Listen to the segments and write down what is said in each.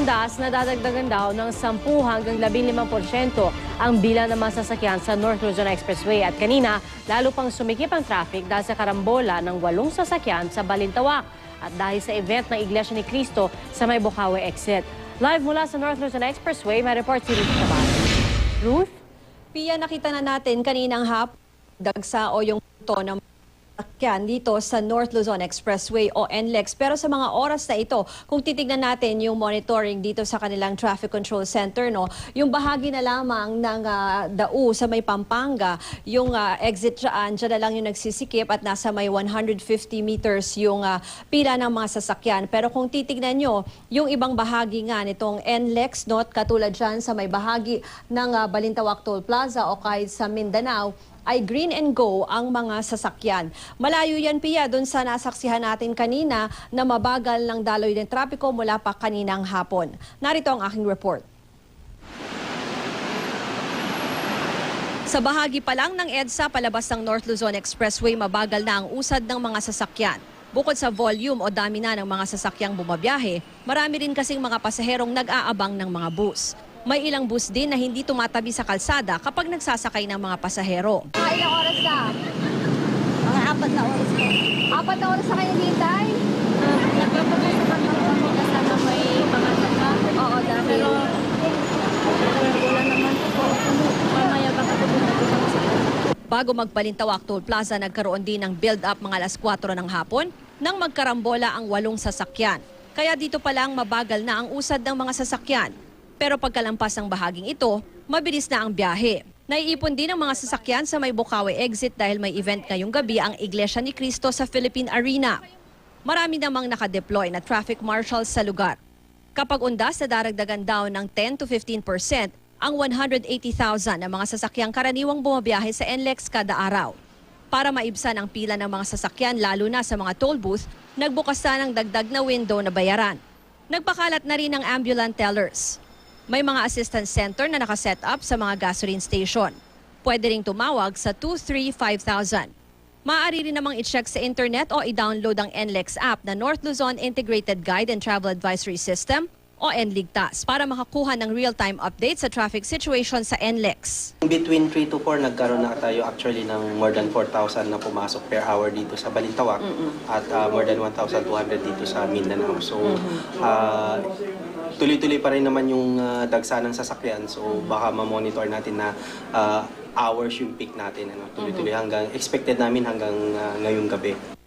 undas, nadadagdagan daw ng 10 hanggang 15% ang bilang ng mga sasakyan sa North Luzon Expressway. At kanina, lalo pang sumikip ang traffic dahil sa karambola ng walong sasakyan sa Balintawak at dahil sa event ng Iglesia ni Cristo sa May Bukawi exit. Live mula sa North Luzon Expressway, may report si Ruth Cabal. Ruth? Pia, nakita na natin kaninang hap, dagsa o yung to ng sakyan dito sa North Luzon Expressway o NLEX. Pero sa mga oras na ito, kung titignan natin yung monitoring dito sa kanilang traffic control center, no, yung bahagi na lamang ng ah, DAU sa may Pampanga, yung ah, exit dyan, dyan na lang yung nagsisikip at nasa may 150 meters yung ah, pila ng mga sasakyan. Pero kung titignan nyo, yung ibang bahagi nga nitong NLEX, no, katulad dyan sa may bahagi ng ah, Balintawak Toll Plaza o kahit sa Mindanao, ay green and go ang mga sasakyan. Malayo yan, Pia, doon sa nasaksihan natin kanina na mabagal ng daloy ng trapiko mula pa kaninang hapon. Narito ang aking report. Sa bahagi pa lang ng EDSA palabas ng North Luzon Expressway, mabagal na ang usad ng mga sasakyan. Bukod sa volume o dami na ng mga sasakyang bumabiyahe, marami rin kasing mga pasaherong nag-aabang ng mga bus. May ilang bus din na hindi tumatabi sa kalsada kapag nagsasakay ng mga pasahero. Mga ilang oras na? Mga apat na oras po. Apat na oras na kayo hintay? Nagpapagkasaman lang kami kasama may mga saka. Oo, dahil. Pero wala naman po. Mamaya baka pupunta po kami sa Bago magbalintawak Toll Plaza, nagkaroon din ng build-up mga alas 4 ng hapon nang magkarambola ang walong sasakyan. Kaya dito pa lang mabagal na ang usad ng mga sasakyan. Pero pagkalampas ng bahaging ito, mabilis na ang biyahe. Naiipon din ang mga sasakyan sa may Bukawi exit dahil may event ngayong gabi ang Iglesia ni Cristo sa Philippine Arena. Marami namang nakadeploy na traffic marshals sa lugar. Kapag undas na daragdagan daw ng 10 to 15 ang 180,000 na mga sasakyang karaniwang bumabiyahe sa NLEX kada araw. Para maibsan ang pila ng mga sasakyan lalo na sa mga toll booth, nagbukas na ng dagdag na window na bayaran. Nagpakalat na rin ng ambulant tellers. May mga assistance center na nakaset up sa mga gasoline station. Pwede ring tumawag sa 235,000. Maaari rin namang i-check sa internet o i-download ang NLEX app na North Luzon Integrated Guide and Travel Advisory System o NLIGTAS para makakuha ng real-time update sa traffic situation sa NLEX. Between 3 to 4, nagkaroon na tayo actually ng more than 4,000 na pumasok per hour dito sa Balintawak at uh, more than 1,200 dito sa Mindanao. So, uh, tuloy-tuloy pa rin naman yung uh, dagsa ng sasakyan. So, baka ma-monitor natin na uh, hours yung peak natin. Ano? Tuloy-tuloy hanggang, expected namin hanggang uh, ngayong gabi.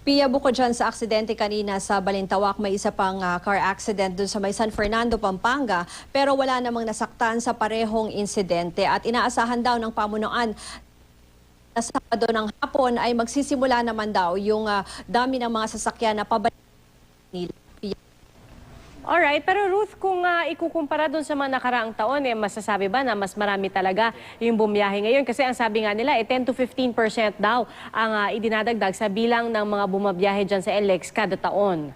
Pia, bukod dyan sa aksidente kanina sa Balintawak, may isa pang ah, car accident dun sa may San Fernando, Pampanga. Pero wala namang nasaktan sa parehong insidente at inaasahan daw ng pamunuan na Sabado ng hapon ay magsisimula naman daw yung ah, dami ng mga sasakyan na pabalik nila. Alright, pero Ruth, kung uh, ikukumpara dun sa mga nakaraang taon, eh, masasabi ba na mas marami talaga yung bumiyahe ngayon? Kasi ang sabi nga nila, eh, 10 to 15% daw ang uh, idinadagdag sa bilang ng mga bumabiyahe dyan sa LX kada taon.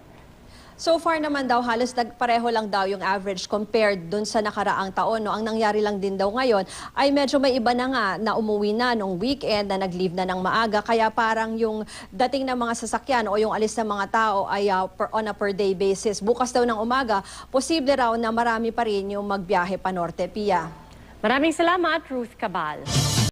So far naman daw halos nagpareho lang daw yung average compared dun sa nakaraang taon. No? Ang nangyari lang din daw ngayon ay medyo may iba na nga na umuwi na nung weekend na nag-leave na ng maaga. Kaya parang yung dating ng mga sasakyan o yung alis ng mga tao ay uh, per, on a per day basis. Bukas daw ng umaga, posible raw na marami pa rin yung magbiyahe pa norte. Pia. Maraming salamat, Ruth Cabal.